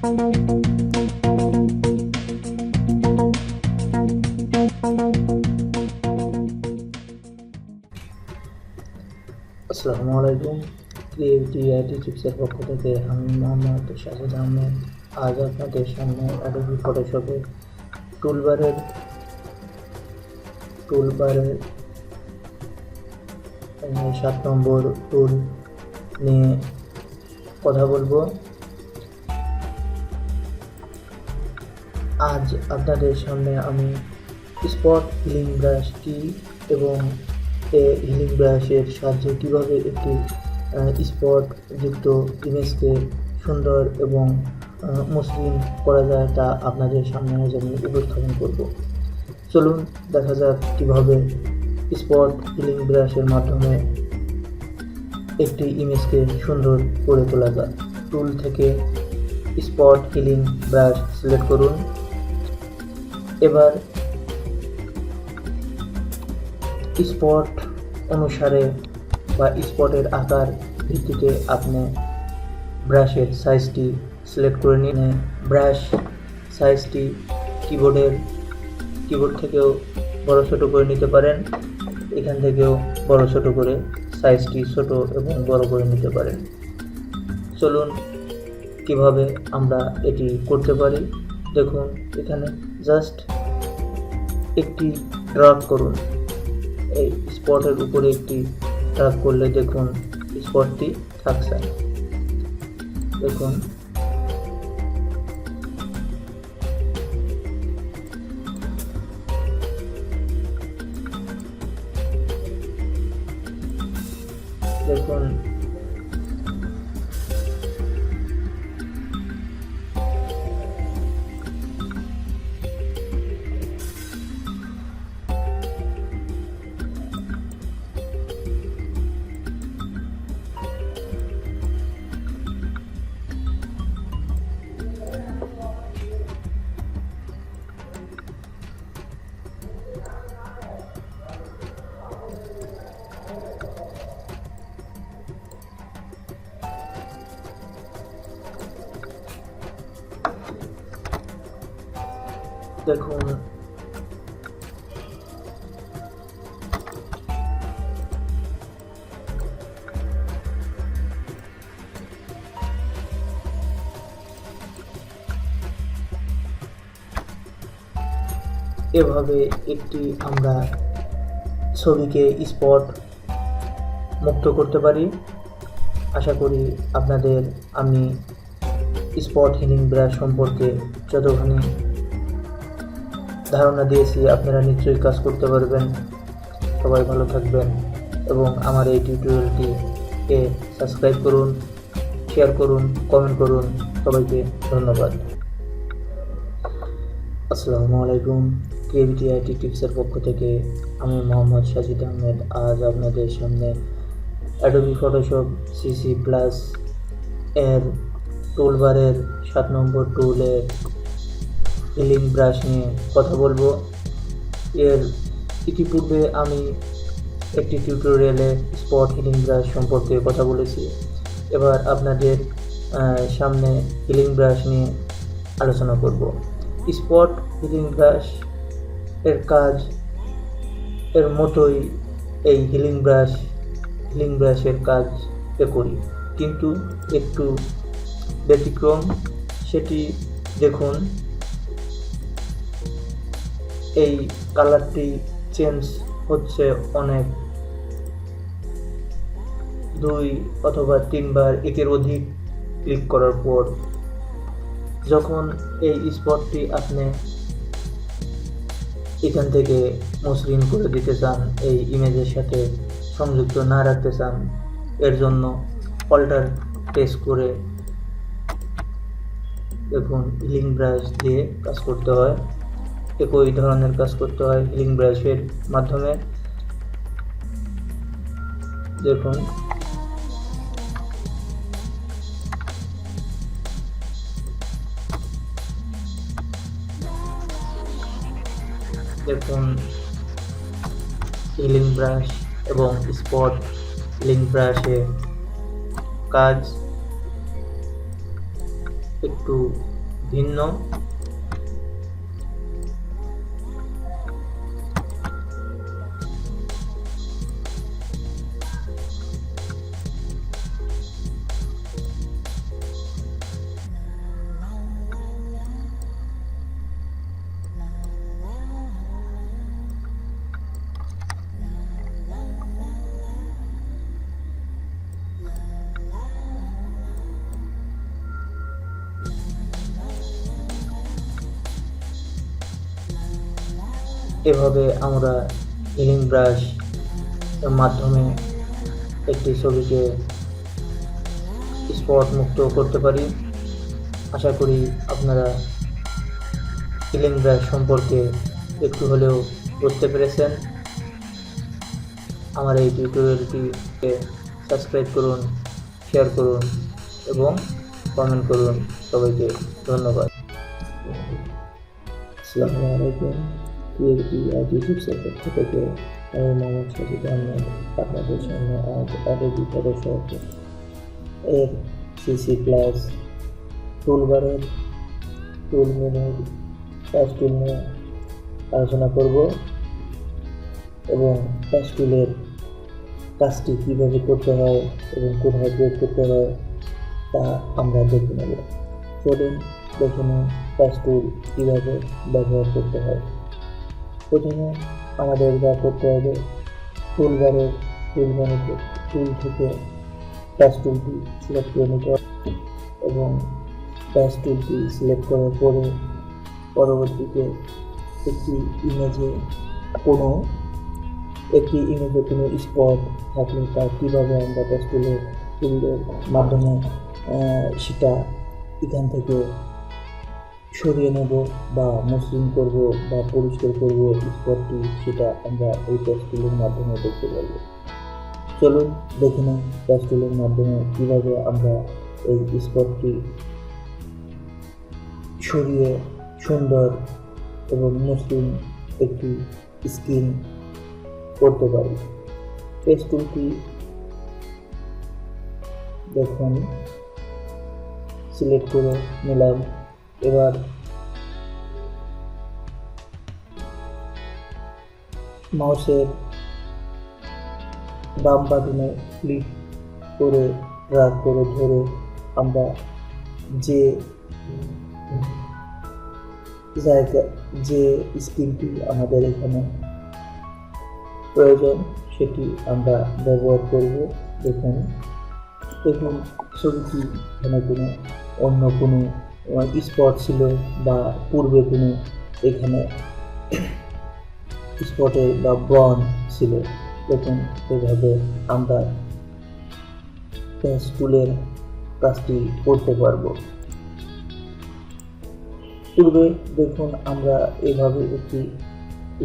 আসসালামু আলাইকুম। Creative IT টিপসের পক্ষ থেকে আমি মোহাম্মদ শাহিদ আহমেদ। আজ আপনাদের সামনে অ্যাডোবি ফটোশপে টুলবারের টুলবারের সাত নম্বর টুল নিয়ে কথা বলব। আজ আপনাদের সামনে আমি স্পট হিলিং ব্রাশ কি এবং এই হিলিং ব্রাশের সাহায্যে কীভাবে একটি স্পট যুক্ত ইমেজকে সুন্দর এবং মসৃণ করা যায় তা আপনাদের সামনে আজ আমি উপস্থাপন করব। চলুন দেখা যাক কীভাবে স্পট হিলিং ব্রাশের মাধ্যমে একটি ইমেজকে সুন্দর করে তোলা যায়। টুল থেকে স্পট হিলিং ব্রাশ সিলেক্ট করুন। এবার স্পট অনুসারে বা স্পটের আকার ভিত্তিতে আপনি ব্রাশের সাইজটি সিলেক্ট করে নিন। ব্রাশ সাইজটি কিবোর্ডের কিবোর্ড থেকেও বড় ছোট করে নিতে পারেন। এখান থেকেও বড় ছোট করে সাইজটি ছোট এবং বড় করে নিতে পারেন। চলুন কীভাবে আমরা এটি করতে পারি। দেখুন, এখানে জাস্ট একটি ড্রাগ করুন। এই স্পটের উপরে একটি ড্রাগ করলে দেখুন স্পটটি থাকছে। দেখুন। দেখুন। এভাবে একটি আমরা ছবিকে স্পট মুক্ত করতে পারি। আশা করি আপনাদের আমি স্পট হিলিং ব্রাশ সম্পর্কে যতখানি ধারণা দিয়েছি, আপনারা নিশ্চয়ই কাজ করতে পারবেন। সবাই ভালো থাকবেন এবং আমার এই টিউটোরিয়ালটিকে সাবস্ক্রাইব করুন, শেয়ার করুন, কমেন্ট করুন, সবাইকে ধন্যবাদ। আসসালামু আলাইকুম ক্রিয়েভিটি আইটি টিপসের পক্ষ থেকে আমি মোহাম্মদ সাজিদ আহমেদ। আজ আপনাদের সামনে অ্যাডোবি ফটোশপ সিসি প্লাস এর টুলবারের সাত নম্বর টুলের হিলিং ব্রাশ নিয়ে কথা বলব। এর ইতিপূর্বে আমি একটি টিউটোরিয়ালে স্পট হিলিং ব্রাশ সম্পর্কে কথা বলেছি। এবার আপনাদের সামনে হিলিং ব্রাশ নিয়ে আলোচনা করব। স্পট হিলিং ব্রাশ এর কাজ, এর মতোই এই হিলিং ব্রাশ হিলিং ব্রাশের কাজ এ করি। কিন্তু একটু ব্যতিক্রম, সেটি দেখুন। এই কালারটি চেঞ্জ হচ্ছে অনেক। দুই অথবা তিনবার একের অধিক ক্লিক করার পর, যখন এই স্পটটি আপনি এখান থেকে মসৃণ করে দিতে চান, এই ইমেজের সাথে সংযুক্ত না রাখতে চান, এর জন্য অল্টার টেস্ট করে দেখুন হিলিং ব্রাশ দিয়ে কাজ করতে হয়। একই ধরনের কাজ করতে হয় হিলিং ব্রাশের মাধ্যমে। দেখুন। দেখুন। হিলিং ব্রাশ এবং স্পট হিলিং ব্রাশে কাজ একটু ভিন্ন। এভাবে আমরা হিলিং ব্রাশ এর মাধ্যমে একটি ছবিকে স্পট মুক্ত করতে পারি। আশা করি আপনারা হিলিং ব্রাশ সম্পর্কে একটু হলেও বুঝতে পেরেছেন। আমার এই টিউটোরিয়ালটিকে সাবস্ক্রাইব করুন শেয়ার করুন এবং কমেন্ট করুন। সবাইকে ধন্যবাদ। আসসালামু আলাইকুম। ক্রিয়েটিভিটি আর ইউটিউবসের পক্ষ থেকে মোহাম্মদ সাজিদ আহমেদ আপনাদের সামনে আজ অ্যাডোবি ফটোশপ এর সিসি প্লাস টুলবারের টুল মেনুর টাচ টুল নিয়ে আলোচনা করব এবং টাচ টুলের কাজটি কীভাবে করতে হয় এবং কোথায় প্রয়োগ করতে হয় তা আমরা দেখে নেব চলুন, দেখে নিন টাচ টুল কীভাবে ব্যবহার করতে হয়। প্রথমে আমাদের যা করতে হবে টুলবারের টুল মেনুতে টুল থেকে টাচ টুলটি সিলেক্ট করে নিতে হবে এবং টাচ টুলটি সিলেক্ট করার পরে পরবর্তীতে একটি ইমেজে কোনো, একটি ইমেজে কোনো স্পট থাকলে তা কীভাবে আমরা টাচ টুলের টুলের মাধ্যমে সেটা এখান থেকে সরিয়ে নেব বা মসৃণ করব বা পরিষ্কার করব স্পটটি, সেটা আমরা এই টুলের মাধ্যমে দেখতে পারব। চলুন দেখে নিই টুলের মাধ্যমে কীভাবে আমরা এই স্পটটি সরিয়ে সুন্দর এবং মসৃণ একটি স্কিন করতে পারি। টুলটি দেখুন সিলেক্ট করে নিলাম। এবার মাউসের বাম বাটনে ক্লিক করে, ড্রাগ করে ধরে আমরা যে জায়গা, যে স্ক্রিনটি আমাদের এখানে প্রয়োজন, সেটি আমরা ব্যবহার করব দেখুন দেখুন, ছবিটি এখানে কোনো, অন্য কোনো স্পট ছিল বা পূর্বে কোনো এখানে স্পটে বা ব্রন ছিল দেখুন এভাবে আমরা স্কুলের কাজটি করতে পারব। পূর্বে দেখুন আমরা এভাবে একটি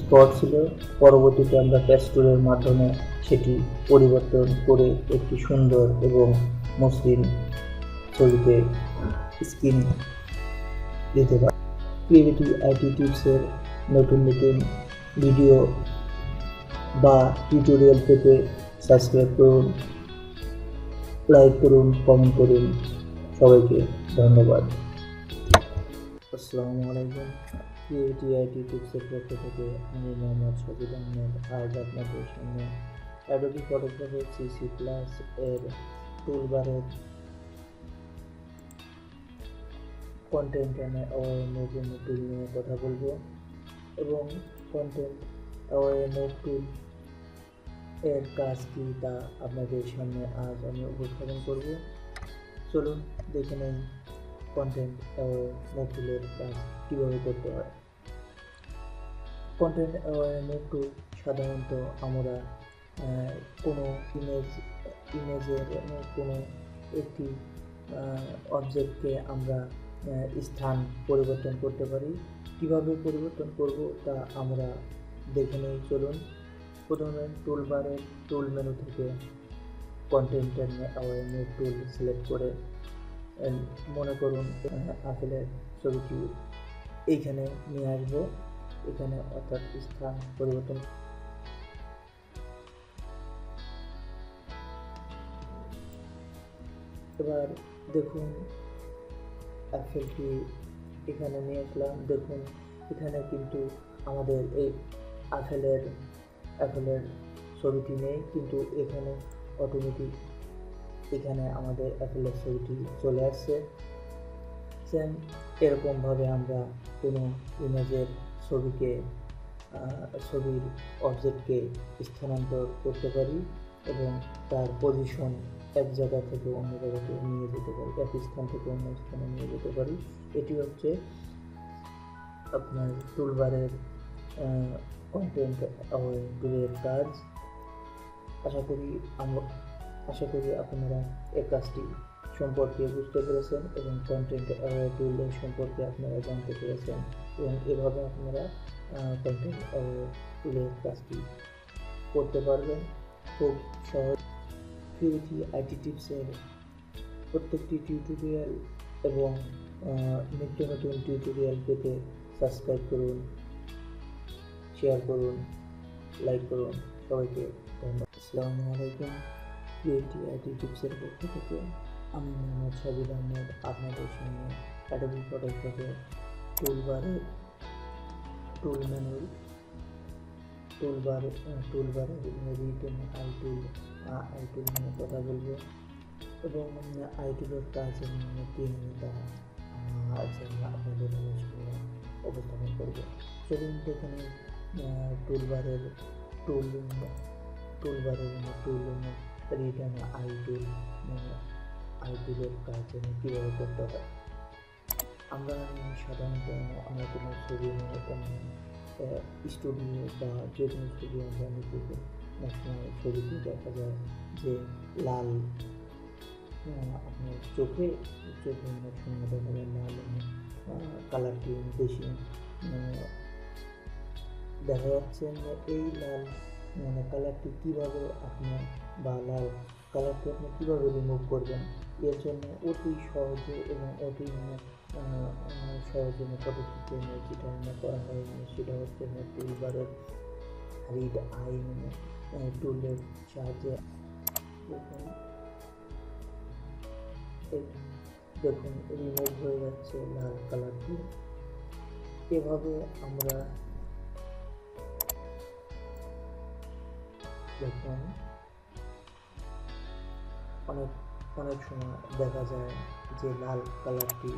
স্পট ছিল, পরবর্তীতে আমরা প্যাস্টুলের মাধ্যমে সেটি পরিবর্তন করে একটি সুন্দর এবং মসৃণ ছবিতে স্কিন দিতে পারি। ক্রিয়েটিভ আইটি টিপসের নতুন নতুন ভিডিও বা টিউটোরিয়াল পেতে সাবস্ক্রাইব করুন লাইক করুন কমেন্ট করুন। সবাইকে ধন্যবাদ। আসসালামু আলাইকুম। ক্রিয়েটিভ আইটি টিপসের পক্ষ থেকে আমি মোহাম্মদ সজিদ আহমেদ। আজ আপনাদের সামনে অ্যাডোবি ফটোগ্রাফি সিসি প্লাস এর টুলবারের কন্টেন্ট অ্যাওয়ারনেস জন্য টুল নিয়ে কথা বলব। এবং কন্টেন্ট অ্যাওয়ারনেস টুল এর কাজ কি তা আপনাদের সামনে আজ আমি উপস্থাপন করব। চলুন দেখে নেই কন্টেন্ট অ্যাওয়ারনেস টুলের কাজ কীভাবে করতে হয়। কন্টেন্ট অ্যাওয়ারনেস টুল সাধারণত আমরা কোনো ইমেজ ইমেজের কোনো একটি অবজেক্টকে আমরা স্থান পরিবর্তন করতে পারি। কীভাবে পরিবর্তন করব তা আমরা দেখে নেই, চলুন। প্রথমে টুলবারের টুল মেনু থেকে কন্টেন্টের অ্যাওয়ারনেস টুল সিলেক্ট করে মনে করুন আপেলের ছবিটি এইখানে নিয়ে আসব। এখানে অর্থাৎ স্থান পরিবর্তন। এবার দেখুন অ্যাপেলটি এখানে নিয়ে আসলাম। দেখুন, এখানে কিন্তু আমাদের এই আপেলের আপেলের ছবিটি নেই, কিন্তু এখানে অটোমেটিক এখানে আমাদের অ্যাপেলের ছবিটি চলে আসছে। সেম এরকমভাবে আমরা কোনো ইমেজের ছবিকে ছবির অবজেক্টকে স্থানান্তর করতে পারি এবং তার পজিশন এক জায়গা থেকে অন্য জায়গাতে নিয়ে যেতে পারি, এক স্থান থেকে অন্য স্থানে নিয়ে যেতে পারি। এটি হচ্ছে আপনার টুলবারের কন্টেন্ট টুলের কাজ। আশা করি আমরা আশা করি আপনারা এই কাজটি সম্পর্কে বুঝতে পেরেছেন এবং কন্টেন্ট টুলের সম্পর্কে আপনারা জানতে পেরেছেন এবং এভাবে আপনারা কন্টেন্ট টুলের কাজটি করতে পারবেন। খুব সহজ কিউটি আইটি টিপসের প্রত্যেকটি টিউটোরিয়াল এবং নিত্য নতুন টিউটোরিয়াল পেতে সাবস্ক্রাইব করুন শেয়ার করুন লাইক করুন। সবাইকে ধন্যবাদ। আসসালামু আলাইকুম। ক্রিয়েটি আইটি টিপসের পক্ষ থেকে আমি মোহাম্মদ সাবির আহমেদ, আপনাদের সঙ্গে অ্যাডোবি ফটোশপের টুলবারে টুল মেনুর টুলবার টুলবারে red eye tool eye tool নিয়ে কথা বলব এবং আই টুলের কাজের নিয়ে কী তা আপনাদের উপস্থাপন করব চলুন এখানে টুলবারের টুল টুলবারের tool return eye tool eye টুলের কাজ কীভাবে করতে হয় আমরা সাধারণত আমরা কোনো ছবি স্টুডিও বা যে কোনো ছবি আমরা নিতে ন্যাশনাল ছবিতে দেখা যায় যে লাল আপনার চোখে চোখে অনেক সময় দেখা যায় লাল কালারটি বেশি দেখা যাচ্ছে এই লাল মানে কালারটি কীভাবে আপনার বা লাল কালারটি আপনি কীভাবে রিমুভ করবেন? এর জন্য অতি সহজে এবং অতি মানে, সহজে মানে পদ্ধতিতে মানে যেটা মানে করা হয় মানে সেটা হচ্ছে মানে টুলবারের রিড আই মানে টুলের সাহায্যে দেখুন দেখুন রিমুভ হয়ে যাচ্ছে লাল কালারটি এভাবে আমরা দেখুন অনেক অনেক সময় দেখা যায় যে লাল কালারটি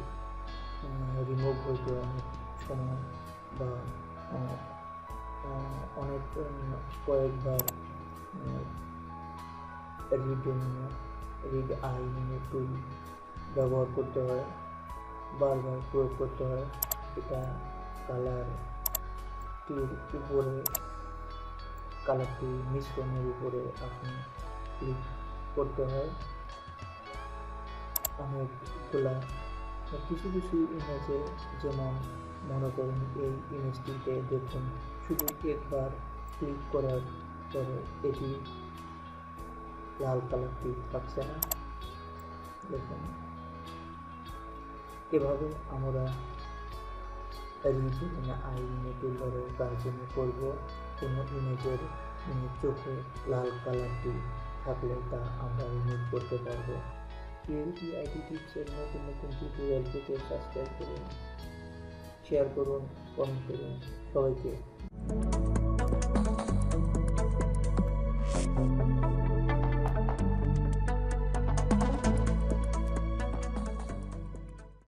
রিমুভ হইতে অনেক সময় বা অনেক কয়েকবার রিড রিড আই টুল ব্যবহার করতে হয়, বারবার প্রয়োগ করতে হয়। এটা কালারটির উপরে কালারটি মিশ্রণের উপরে আপনি ক্লিক করতে হয়। অনেকগুলা কিছু কিছু ইমেজে যেমন মনে করুন এই ইমেজটিতে দেখুন, শুধু একবার ক্লিক করার পরে এটি লাল কালারটি থাকছে না। দেখুন। এভাবে আমরা রিজন আইনে টুলারের কাজ আমি করব। কোনো ইমেজের চোখে লাল কালারটি থাকলে তা আমরা রিমুভ করতে পারব। পিএলপি আইটি টিপসের নতুন নতুন টিউটোরিয়াল পেতে সাবস্ক্রাইব করুন শেয়ার করুন কমেন্ট করুন সবাইকে।